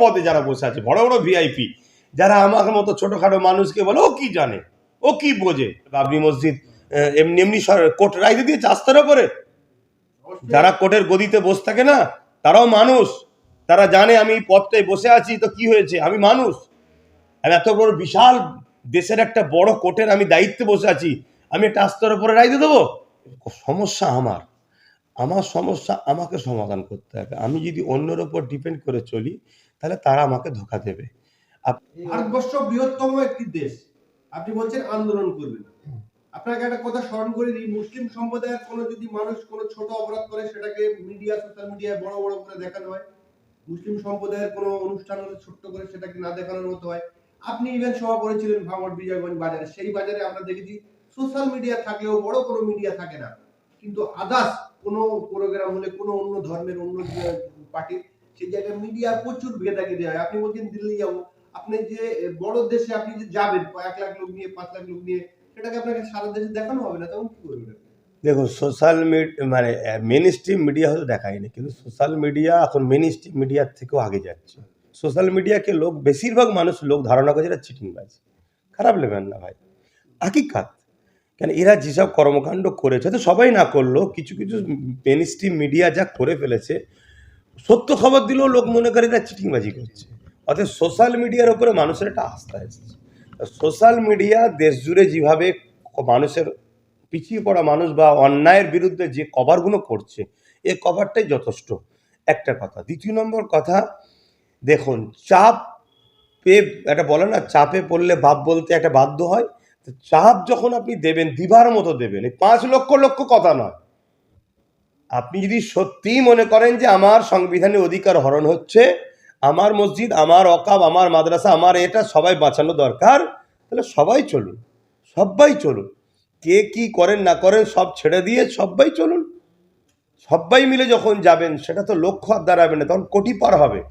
পদে যারা বসে আছে, বড় বড় ভিআইপি যারা আমার মতো ছোটখাটো মানুষকে বলে, ও কি জানে? ও কি বোঝে? বাবরি মসজিদ এমনি এমনি কোর্ট রায় দিয়ে আস্থার ওপরে যারা কোর্টের গদিতে বসে থাকে না, তারাও মানুষ। তারা জানে আমি পদটায় বসে আছি, তো কি হয়েছে? আমি মানুষ। আর এত বড় বিশাল দেশের একটা বড় কোর্টের আমি দায়িত্বে বসে আছি, আমি একটা আস্থার উপরে রায় দিয়ে দেবো? সমস্যা আমার। আমার সমস্যা আমাকে সমাধান করতে হবে। আমি যদি অন্যের ওপর ডিপেন্ড করে চলি তাহলে তারা আমাকে ধোকা দেবে। ভারতবর্ষ বৃহত্তম একটি দেশ। আপনি বলছেন আন্দোলন করবেন আপনাকে একটা কথা স্মরণ করে দিই মুসলিম সম্প্রদায়ের কোনো যদি মানুষ কোনো ছোট অপরাধ করে, সেটাকে মিডিয়া সোশ্যাল মিডিয়ায় বড় বড় করে দেখানো হয়। মুসলিম সম্প্রদায়ের কোনো অনুষ্ঠান হলে ছোট্ট করে সেটাকে না দেখানোর মতো হয়। আপনি ইভেন সভা করেছিলেন ভাঙড় বিজয়গঞ্জ বাজারে। সেই বাজারে আমরা দেখেছি সোশ্যাল মিডিয়া থাকলেও বড় কোনো মিডিয়া থাকে না। কিন্তু আদার্স কোনো প্রোগ্রাম হলে কোনো অন্য ধর্মের, অন্য পার্টির সেই জায়গায় মিডিয়া প্রচুর ভেদাকে দেওয়া হয়। আপনি বলছেন দিল্লি যাব। আপনি যে বড় দেশে আপনি যে যাবেন এক লাখ লোক নিয়ে, পাঁচ লাখ লোক নিয়ে, সেটাকে আপনাকে সারা দেশে দেখানো হবে না, তখন কি করবেন আপনি? দেখো সোশ্যাল মিডিয়া মানে মেন স্ট্রিম মিডিয়া হয়তো দেখায়নি, কিন্তু সোশ্যাল মিডিয়া এখন মেন স্ট্রিম মিডিয়ার থেকেও আগে যাচ্ছে। সোশ্যাল মিডিয়াকে লোক, বেশিরভাগ মানুষ লোক ধারণা করে এটা চিটিংবাজ খারাপ নেবেন না ভাই। হাকিকাত। কেন, এরা যেসব কর্মকাণ্ড করেছে তো সবাই না করল কিছু কিছু মেন স্ট্রিম মিডিয়া যা করে ফেলেছে সত্য খবর দিলেও লোক মনে করে এটা চিটিংবাজি করছে। অর্থাৎ সোশ্যাল মিডিয়ার উপরে মানুষের একটা আস্থা এসেছে। সোশ্যাল মিডিয়া দেশ জুড়ে যেভাবে মানুষের পিছিয়ে পড়া মানুষ বা অন্যায়ের বিরুদ্ধে যে কভারগুলো করছে, এ কভারটাই যথেষ্ট। একটা কথা। দ্বিতীয় নম্বর কথা, দেখুন, চাপ পে, একটা বলে না, চাপে পড়লে বাপ বলতে একটা বাধ্য হয়। চাপ যখন আপনি দেবেন, দিবার মতো দেবেন, এই পাঁচ লক্ষ লক্ষ কথা নয়। আপনি যদি সত্যিই মনে করেন যে আমার সংবিধানের অধিকার হরণ হচ্ছে, আমার মসজিদ, আমার অকাব আমার মাদ্রাসা, আমার এটা সবাই বাঁচানো দরকার, তাহলে সবাই চলুন সবাই চলুন। কে কি করেন, না করেন, সব ছেড়ে দিয়ে সবাই চলুন। সবাই মিলে যখন যাবেন, সেটা তো লক্ষ্য আর দাঁড়াবে না, তখন কোটি পার হবে।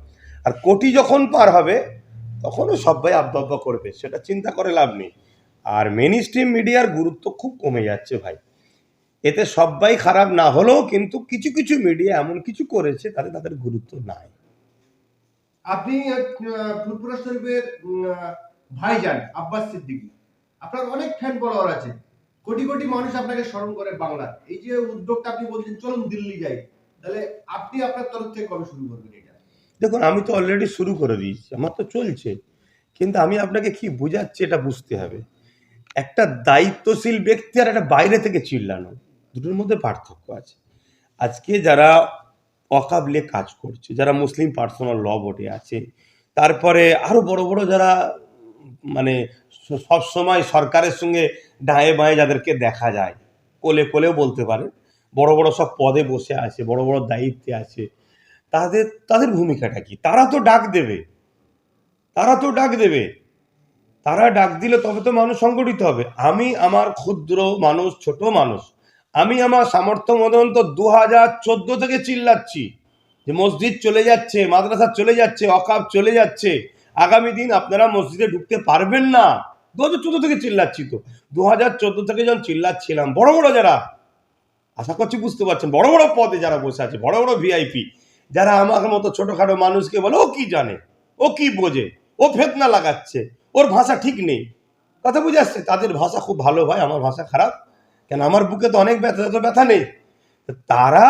আর কোটি যখন পার হবে, তখনও সবাই আবদাব্বা করবে, সেটা চিন্তা করে লাভ নেই। আর মেন স্ট্রিম মিডিয়ার গুরুত্ব খুব কমে যাচ্ছে ভাই। এতে সবাই খারাপ না হলেও কিন্তু কিছু কিছু মিডিয়া এমন কিছু করেছে তাতে তাদের গুরুত্ব নাই। আপনি ফুরফুরা শরীফের ভাইজান আব্বাস সিদ্দিকী আপনার অনেক ফ্যান ফলোয়ার আছে। কোটি কোটি মানুষ আপনাকে স্মরণ করে বাংলার এই যে উদ্যোগটা আপনি বলছেন চলুন দিল্লি যাই। তাহলে আপনি আপনার তরফ থেকে কবে শুরু করবেন এটা? দেখুন আমি তো অলরেডি শুরু করে দিয়েছি আমার তো চলছে। কিন্তু আমি আপনাকে কি বোঝাচ্ছি এটা বুঝতে হবে। একটা দায়িত্বশীল ব্যক্তি আর একটা বাইরে থেকে চিল্লানো। দুটোর মধ্যে পার্থক্য আছে। আজকে যারা অকাবলে কাজ করছে, যারা মুসলিম পার্সোনাল ল বোর্ডে আছে, তারপরে আরও বড় বড় যারা মানে সব সময় সরকারের সঙ্গে ডায়ে বাঁয়ে যাদেরকে দেখা যায়, কোলে কোলেও বলতে পারে বড় বড় সব পদে বসে আছে, বড় বড় দায়িত্বে আছে, তাদের তাদের ভূমিকাটা কি? তারা তো ডাক দেবে। তারা তো ডাক দেবে। তারা ডাক দিলে তবে তো মানুষ সংগঠিত হবে। আমি আমার ক্ষুদ্র মানুষ, ছোট মানুষ আমি আমার সামর্থ্য মতন তো দু হাজার চোদ্দ থেকে চিল্লাচ্ছি। যে মসজিদ চলে যাচ্ছে, মাদ্রাসা চলে যাচ্ছে অকাব চলে যাচ্ছে, আগামী দিন আপনারা মসজিদে ঢুকতে পারবেন না। দু হাজার চোদ্দ থেকে চিল্লাচ্ছি তো। দু হাজার চোদ্দ থেকে যখন চিল্লাচ্ছিলাম, বড় বড় যারা, আশা করছি বুঝতে পারছেন, বড় বড় পদে যারা বসে আছে, বড় বড় ভিআইপি যারা আমার মতো ছোটখাটো মানুষকে বলে, ও কি জানে? ও কি বোঝে? ও ফেতনা লাগাচ্ছে? ওর ভাষা ঠিক নেই? কথা বুঝে আসছে, তাদের ভাষা খুব ভালো ভাই আমার ভাষা খারাপ। কেন আমার বুকে তো অনেক ব্যথা তো ব্যথা নেই? তারা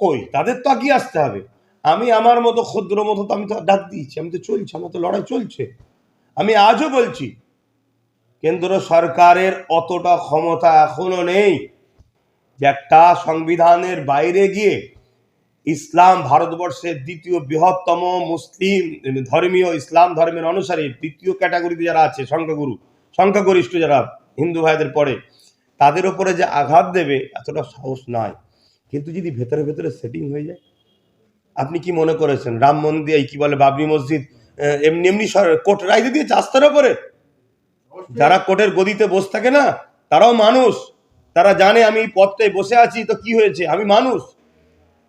কই? তাদের তো আগিয়ে আসতে হবে। আমি আমার মতো, ক্ষুদ্র মতো তো আমি তো ডাক দিয়েছি আমি তো চলছি, আমার তো লড়াই চলছে। আমি আজও বলছি, কেন্দ্র সরকারের অতটা ক্ষমতা এখনও নেই যে একটা সংবিধানের বাইরে গিয়ে ইসলাম ভারতবর্ষের দ্বিতীয় বৃহত্তম মুসলিম, ধর্মীয় ইসলাম ধর্মের অনুসারে দ্বিতীয় ক্যাটাগরিতে যারা আছে, সংখ্যাগুরু, সংখ্যাগরিষ্ঠ যারা হিন্দু ভাইদের পড়ে তাদের ওপরে যে আঘাত দেবে এতটা সাহস নয় কিন্তু যদি ভেতরে ভেতরে সেটিং হয়ে যায় আপনি কি মনে করেছেন? রাম মন্দির এই কি বলে বাবরি মসজিদ এমনি এমনি কোর্ট রায় দিয়ে দিয়েছে আস্থার ওপরে যারা কোর্টের গদিতে বসে থাকে না তারাও মানুষ। তারা জানে আমি এই পদটায় বসে আছি তো কি হয়েছে? আমি মানুষ।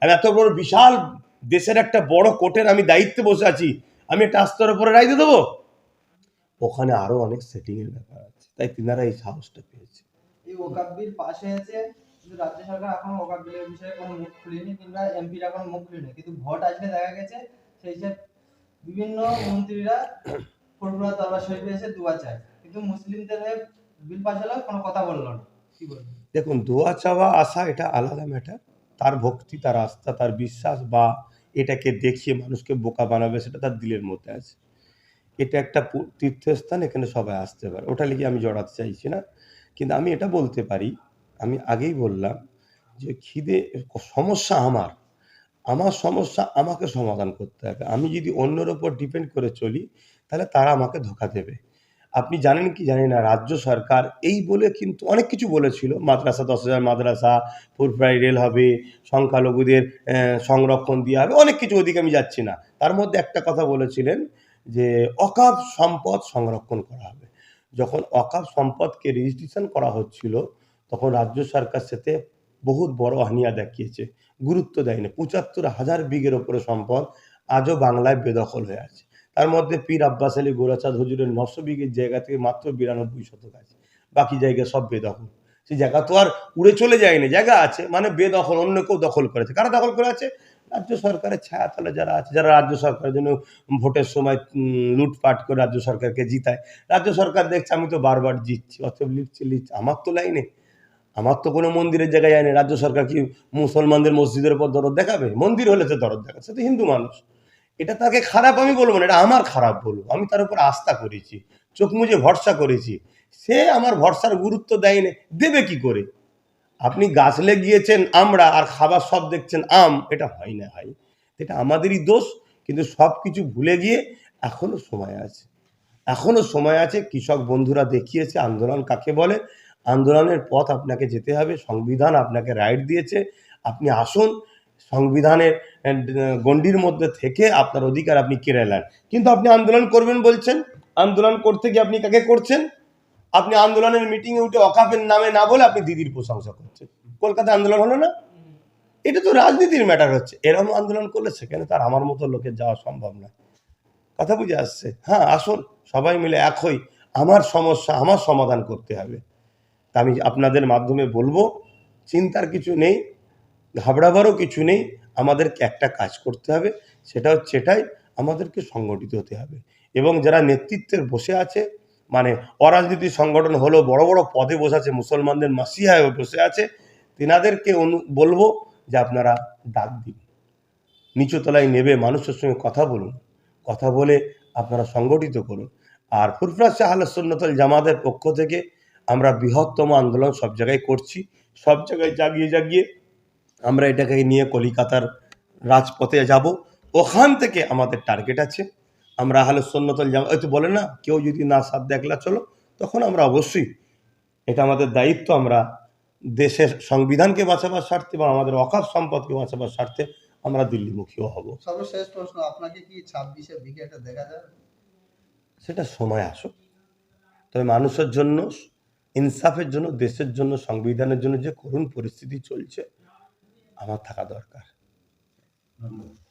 আর এত বড় বিশাল দেশের একটা বড় কোর্টের আমি দায়িত্বে বসে আছি আমি একটা আস্থার ওপরে রায় দিয়ে দেবো? ওখানে আরও অনেক সেটিং এর ব্যাপার আছে তাই তিনারা এই সাহসটা পেয়েছে এই ওকাব বিল পাশ হয়েছে কিন্তু রাজ্য সরকার এখনও ওকাব বিলের বিষয়ে কোনো মুখ খুলেনি, কিংবা এমপিরা কোনো মুখ খুলেনি। কিন্তু ভোট আসলে দেখা গেছে, সেই সব বিভিন্ন মন্ত্রীরা ফুরফুরা দরবার শরীফে এসে দোয়া চায়। কিন্তু মুসলিমদের হয়ে বিল পাশ হলো কোনো কথা বলল না। কি বলব? দেখুন, দোয়া চাওয়া আসা এটা আলাদা ম্যাটার তার ভক্তি, তার আস্থা, তার বিশ্বাস বা এটাকে দেখিয়ে মানুষকে বোকা বানাবে, সেটা তার দিলের মধ্যে আছে। এটা একটা তীর্থস্থান, এখানে সবাই আসতে পারে। ওটা লিখে আমি জড়াতে চাইছি না। কিন্তু আমি এটা বলতে পারি, আমি আগেই বললাম যে খিদে সমস্যা আমার। আমার সমস্যা আমাকে সমাধান করতে হবে। আমি যদি অন্যের ওপর ডিপেন্ড করে চলি, তাহলে তারা আমাকে ধোকা দেবে। আপনি জানেন কি জানি না, রাজ্য সরকার এই বলে কিন্তু অনেক কিছু বলেছিল। মাদ্রাসা দশ হাজার মাদ্রাসা ফুরফ্রাই রেল হবে, সংখ্যালঘুদের সংরক্ষণ দেওয়া হবে, অনেক কিছু ওদিকে আমি যাচ্ছি না। তার মধ্যে একটা কথা বলেছিলেন যে অকাপ সম্পদ সংরক্ষণ করা হবে। যখন অকাপ সম্পদকে রেজিস্ট্রেশন করা হচ্ছিল, তখন রাজ্য সরকার সাথে বহুত বড় হানিয়া দেখিয়েছে, গুরুত্ব দেয়নি। পঁচাত্তর হাজার বিঘের ওপরে সম্পদ আজও বাংলায় বেদখল হয়ে আছে। তার মধ্যে পীর আব্বাস আলী গোরাচাঁদ হুজুরের নশো বিঘের জায়গা থেকে মাত্র বিরানব্বই শতক আছে। বাকি জায়গা সব বেদখল। সেই জায়গা তো আর উড়ে চলে যায়নি, জায়গা আছে মানে বেদখল, অন্য কেউ দখল করেছে। কারা দখল করে আছে রাজ্য সরকারের ছায়াতলে যারা আছে, যারা রাজ্য সরকারের জন্য ভোটের সময় লুটপাট করে রাজ্য সরকারকে জিতায়। রাজ্য সরকার দেখছে, আমি তো বারবার জিতছি অতএব লিখছি লিখছি। আমার তো লাইনে আমার তো কোনো মন্দিরের জায়গায় যায়নি। রাজ্য সরকার কি মুসলমানদের মসজিদের উপর দরদ দেখাবে? মন্দির হলে তো দরদ দেখাবে, সে তো হিন্দু মানুষ। এটা তাকে খারাপ আমি বলব না, এটা আমার খারাপ বলব। আমি তার উপর আস্থা করেছি, চোখ মুজে ভরসা করেছি। সে আমার ভরসার গুরুত্ব দেয়নি, দেবে কি করে? আপনি গাছ গিয়েছেন আমরা আর খাবার সব দেখছেন আম, এটা হয় না ভাই। এটা আমাদেরই দোষ, কিন্তু সব কিছু ভুলে গিয়ে এখনও সময় আছে। এখনও সময় আছে, কৃষক বন্ধুরা দেখিয়েছে, আন্দোলন কাকে বলে? আন্দোলনের পথ আপনাকে যেতে হবে, সংবিধান আপনাকে রাইট দিয়েছে। আপনি আসুন, সংবিধানের গণ্ডির মধ্যে থেকে আপনার অধিকার আপনি কেড়ে নেন। কিন্তু আপনি আন্দোলন করবেন বলছেন? আন্দোলন করতে গিয়ে আপনি কাকে করছেন? আপনি আন্দোলনের মিটিংয়ে উঠে অকাফের নামে না বলে আপনি দিদির প্রশংসা করছেন। কলকাতা আন্দোলন হলো না? এটা তো রাজনীতির ম্যাটার হচ্ছে। এরকম আন্দোলন করলে সেখানে তার আমার মতো লোকের যাওয়া সম্ভব না। কথা বুঝে আসছে? হ্যাঁ আসুন, সবাই মিলে এক হই। আমার সমস্যা, আমার সমাধান করতে হবে। তা আমি আপনাদের মাধ্যমে বলব, চিন্তার কিছু নেই, ঘাবড়াবারও কিছু নেই। আমাদেরকে একটা কাজ করতে হবে, সেটা হচ্ছে এটাই, আমাদেরকে সংগঠিত হতে হবে। এবং যারা নেতৃত্বের বসে আছে মানে অরাজনীতি সংগঠন হলো, বড় বড় পদে বসে আছে মুসলমানদের মাসিহায় বসে আছে। তেনাদেরকে অনু, বলব যে আপনারা ডাক দিন। নিচুতলায় নেবে মানুষের সঙ্গে কথা বলুন। কথা বলে আপনারা সংগঠিত করুন। আর ফুরফুরা শাহ সুন্নতল জামাতের পক্ষ থেকে আমরা বৃহত্তম আন্দোলন সব জায়গায় করছি। সব জায়গায় জাগিয়ে জাগিয়ে আমরা এটাকে নিয়ে কলিকাতার রাজপথে যাব। ওখান থেকে আমাদের টার্গেট আছে। আমরা আহলে সন্ন্যতল জামা ওই তো বলে না কেউ যদি না সাথ দেখলা চলো তখন আমরা অবশ্যই এটা আমাদের দায়িত্ব আমরা দেশের সংবিধানকে বাঁচাবার স্বার্থে বা আমাদের অকাপ সম্পদকে বাঁচাবার স্বার্থে আমরা দিল্লিমুখীও হব। সর্বশেষ প্রশ্ন আপনাকে কি ছাব্বিশে উইকেটে দেখা যাবে সেটা সময় আসুক। তবে মানুষের জন্য ইনসাফের জন্য দেশের জন্য সংবিধানের জন্য যে করুণ পরিস্থিতি চলছে আমার থাকা দরকার। ধন্যবাদ।